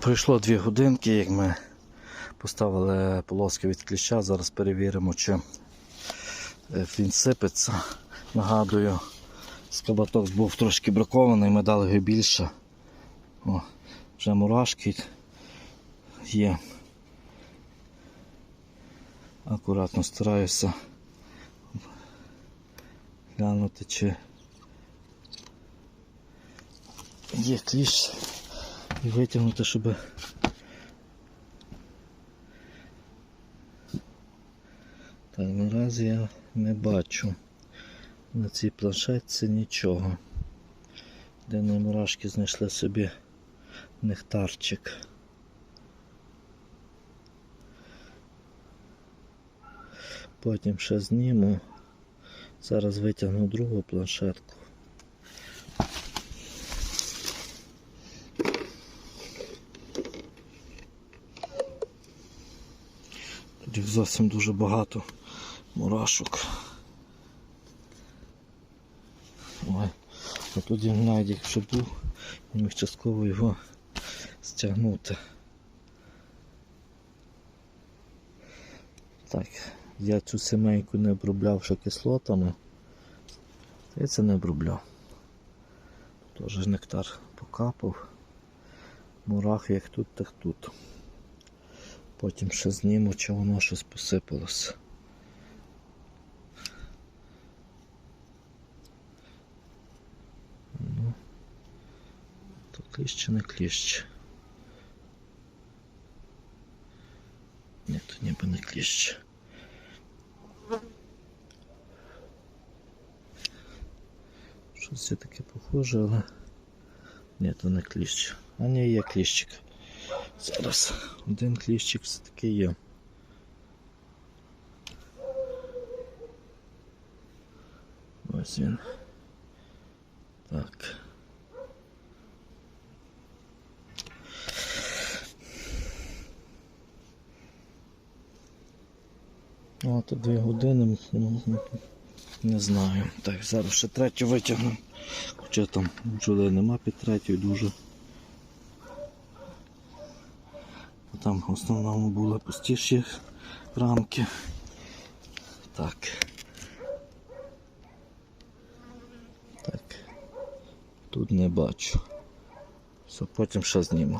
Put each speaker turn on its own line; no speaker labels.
Пройшло дві годинки, як ми поставили полоски від кліща. Зараз перевіримо, чи е, він сипеться. Нагадую, скабаток був трошки бракований, ми дали його більше. О, вже мурашки є. Акуратно стараюся глянути, чи є кліщ і витягнути, щоб так, наразі я не бачу на цій планшетці нічого. Де на мурашки знайшли собі нектарчик. Потім ще зніму. Зараз витягну другу планшетку. Їх зовсім дуже багато мурашок. Ой, а тут він навіть якщо був, я міг частково його стягнути. Так, я цю сімейку не обробляв ще кислотами. Я це не обробляв. Теж нектар покапав. Мурах як тут, так тут. Потім ще зніму, чи воно щось посипалося. Ну, то кліщ чи не кліщ. Ні, то ніби не кліщ. Щось це таке похоже, але ні, то не кліщ. А ні, є кліщик. Зараз один кліщик все-таки є. Ось він. Так. О, то дві години. ну, ну, Не знаю. Так, зараз ще третю витягну. Хоча там бджоли нема під третьою дуже. Там в основному були пустіші рамки. Так. Тут не бачу. Все, потім ще зніму.